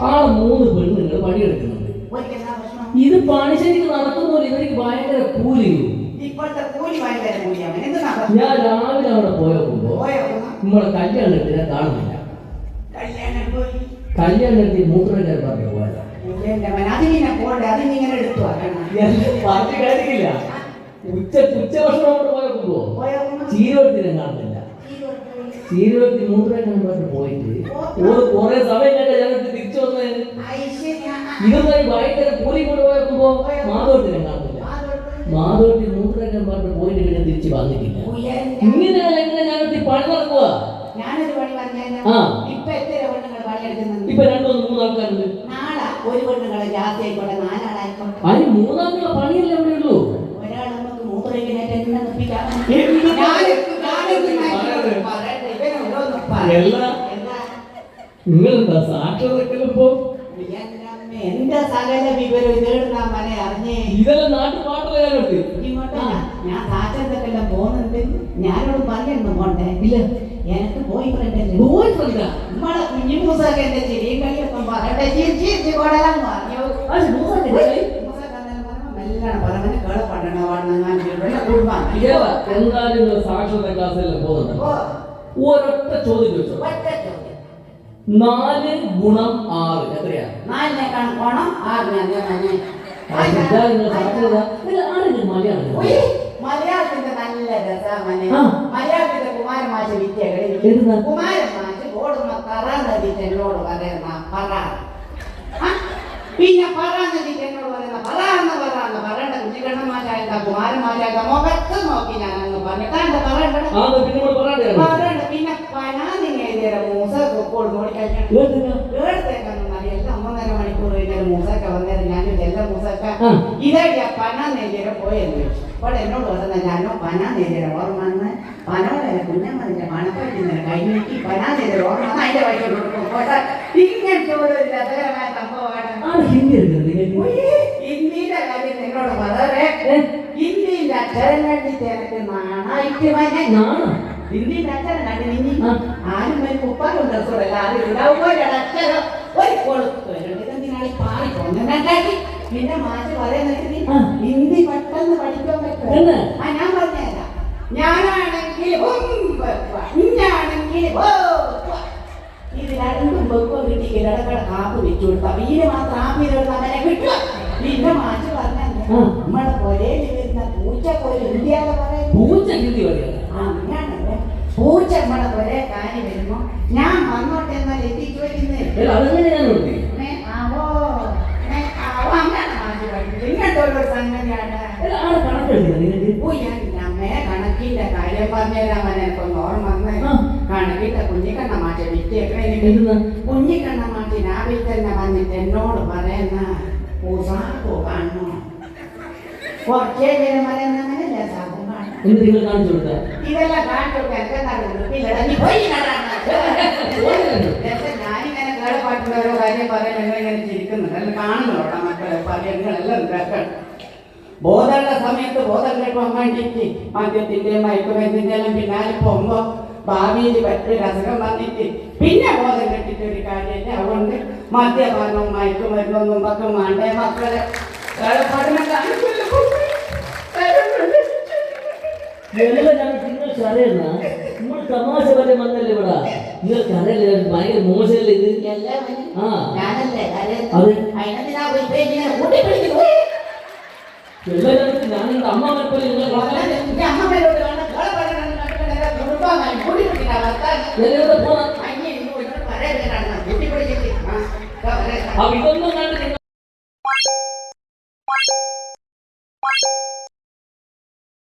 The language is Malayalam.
ആ മൂന്ന് പെണ്ണുങ്ങൾ പണിയെടുക്കുന്നുണ്ട്. ഇത് പണി നടക്കുന്ന പോലെ ഇവർക്ക് ഭയങ്കര കൂലിയും. കൂലി? ഞാൻ രാവിലെ അവിടെ പോയപ്പോ നമ്മളെ കല്യാണത്തിന് കാണുന്നില്ല. കല്യാണത്തിൽ മൂത്രക്കാർ പറഞ്ഞു പോയതാ. ഉച്ച ഉച്ച ഭക്ഷണം അവിടെ പോയപ്പോ പോയോ? ചീരോടത്തിനെ കാണുന്നില്ല. ചീരോടത്തി മൂത്രക്കാൻ പറഞ്ഞു പോയിട്ട് ഒരു കുറെ സമയം കഴിഞ്ഞ ഞങ്ങൾക്ക് തിരിച്ചു വന്ന്. ഇതുമായി ഭയങ്കര കൂലി കൊണ്ടുപോയപ്പോ മാധവത്തിനെ കാണുന്നില്ല മാധവത്തി മൂത്രക്കാൻ പറഞ്ഞു പോയിട്ട് പിന്നെ തിരിച്ച് വന്നിട്ടില്ല. ഇങ്ങനെ ഞങ്ങൾക്ക് പണി നടക്കുക ആ. നിങ്ങളെന്താ സാക്ഷരതക്കലിപ്പോ എന്റെ സകല വിവരം ഇതേടുന്ന മനെ അറിഞ്ഞേ? ഇതെല്ലാം നാട്ടുപാട്ടല്ലേ ഞാനെടുത്ത് ഇങ്ങോട്ട് ഞാൻ- സാക്ഷരതക്കെല്ലാം പോകുന്നുണ്ട്? ഞാനോട് പറഞ്ഞു പോണ്ടേ ഇല്ല. എനിക്ക് ബോയ് ഫ്രണ്ട് ബോയ് ഫ്രണ്ടാ നമ്മളെ കുഞ്ഞു മൂസാക്ക് എന്റെ ചിരിയും കളിയൊക്കെ പറയട്ടെ. ചിരിച്ചു പറഞ്ഞു. അത് കളി? മെല്ലാണ് പറഞ്ഞ. കുടുംബം ഇല്ല, എന്തായാലും സാക്ഷരത ക്ലാസ്സിലെല്ലാം പോകുന്നുണ്ട് ഒരൊറ്റ ചോദ്യം ചോദിച്ചോ? നാല് ഗുണം ആറ്. എത്രയാ? നാലിനേക്കാൾ പോണം ആറിനെ എന്താ നിങ്ങൾ സാക്ഷരത ഇത് ആരെങ്കിലും മലയാളം? മലയാളത്തിന്റെ നല്ല രസമനെ ആ. മലയാളത്തിന്റെ കുമാരമാശ വിദ്യകളിൽ എന്തുന്നാ? കുമാരമാശ ഓടുന്ന പറ നദിട്ട് എന്നോട് പറയുന്ന പറ. ആ, പിന്നെ പറ നദിട്ട് എന്നോട് പറയുന്ന പറ എന്ന് പറയാന്ന് പറയണ്ട. കുഞ്ഞിക്കണ്ണന്മാരായ കുമാരന്മാരായ മുഖത്ത് നോക്കി ഞാൻ അങ്ങ് പറഞ്ഞു. കണ്ട പറയണ്ട ആ എന്നാ പിന്നെ നമ്മൾ പറയണ്ടേ പറയണ്ട പിന്നെ പനാതിന് എഴുതിയ മൂസ കൊടു കഴിഞ്ഞാൽ കേട്ടില്ല? കേടത്തേക്കൊന്നും അറിയില്ല ഒന്നൊന്നര മണിക്കൂർ കഴിഞ്ഞാൽ മൂസക്ക വന്നേരം ഞാൻ എല്ലാ മൂസക്ക. ആ. ഇതായിട്ട് ആ പന നെല്ലിയുടെ പോയെന്ന് ചോദിച്ചു. അപ്പോൾ എന്നോട് പറഞ്ഞ ഞാനോ പന നെല്ലിയുടെ ഓർമ്മ വന്ന് പനോടെ കുഞ്ഞമ്മതിന്റെ മണപ്പറ്റിനെ കഴിഞ്ഞിട്ട് പന നെല്ലിയുടെ ഓർമ്മ വന്ന് അതിന്റെ വഴിക്ക് കൊടുക്കും ഇങ്ങനത്തെ ഒരു രസകരമായ സംഭവമാണ്. ഹിന്ദിയുടെ കാര്യം നിങ്ങളോട് വളരെ ഹിന്ദിന്റെ അക്ഷരം കണ്ടിട്ട് നാണായിട്ട് വന്നെ നാണോ? ഹിന്ദിന്റെ അച്ഛനെ കണ്ടു നിന്നി. ആരും ഒരു കുപ്പാക്കും ഡ്രസ്സോടല്ല ആരും ഉണ്ടാവും ഒരക്ഷരം ഒരു കൊളുത്ത് ഇതെന്തിനാണ് പാറി കൊണ്ടാക്കി പിന്നെ മാറ്റി ആ. ഹിന്ദി പെട്ടെന്ന് പഠിക്കാൻ പറ്റും? ആ ഞാൻ പറഞ്ഞല്ല ഞാനാണെങ്കിൽ വെക്കുക. ഇത് രണ്ടും വെക്കോ കിട്ടി കിടക്കട കാപ്പ് വെച്ചു കൊടുത്താ വീട് മാത്രം ആപ്പ് ചെയ്തെടുത്ത് അങ്ങനെ കിട്ടുക പിന്നെ മാറ്റി പറഞ്ഞാൽ ആ. നമ്മളെ പൊരയിൽ വരുന്ന പൂച്ച പോലെ ഇന്ത്യയിലെ പറയുന്നത് പൂച്ച ഹിന്ദി പറയാ ആ, അങ്ങനെയാണല്ലേ? പൂച്ച വരെ കാര്യം വരുമ്പോ ഞാൻ വന്നോട്ടെ എന്നാൽ എത്തിച്ചു വരുന്നേ. ഇങ്ങനത്തെ സംഗതിയാണ്. ഓ, കണക്കിന്റെ കാര്യം പറഞ്ഞുതരാൻ എനിക്കൊന്ന് ഓർമ്മ. കണക്കിന്റെ കുഞ്ഞിക്കണ്ണ മാറ്റി വിറ്റിയൊക്കെ എന്തുന്നാ? കുഞ്ഞിക്കണ്ണ മാറ്റി രാവിലെ തന്നെ വന്നിട്ട് എന്നോട് പറയുന്ന പൂസാക്കോ കാണണോ കുറച്ചേ നേരം പറയുന്ന എന്ന് നിങ്ങൾ കാണിച്ചു ഇതെല്ലാം കാണിച്ചു ഞാനിങ്ങനെ കാര്യം പറയാൻ ചിരിക്കുന്നുണ്ട്. കാണുന്നുണ്ടോ? മക്കളെ കേൾക്കണം. ബോധമുള്ള സമയത്ത് ബോധം കേൾക്കാൻ വേണ്ടിയിട്ട് മദ്യത്തിന്റെ മയക്കുമരുന്നിന്റെ എല്ലാം പിന്നാലെ പോകുമ്പോ ഭാവിയിൽ പറ്റൊരു അസുഖം വന്നിട്ട് പിന്നെ ബോധം കെട്ടിട്ട് ഒരു കാര്യമില്ല. അതുകൊണ്ട് മദ്യപാനവും മയക്കുമരുന്നൊന്നും പക്കം വേണ്ടേ മക്കളെ? കേളപ്പാടിനെ കാണിക്കില്ല എല്ലാം ഞാൻ നിങ്ങൾക്ക് അറിയുന്ന നമ്മൾ തമാശ വരെ വന്നല്ലേ ഇവിടെ? നിങ്ങൾക്ക് അറിയില്ല ഭയങ്കര മോശമല്ലേ ഇത്? ആ. അത് അതിനെന്തിനാ പോയി പോയി ഇങ്ങനെ കൂട്ടിപ്പിടിക്കുന്നു? എല്ലാം ഞങ്ങൾക്ക് ഞാൻ എന്റെ അമ്മ പോലെ നിങ്ങൾ ഇതൊന്നും കണ്ട്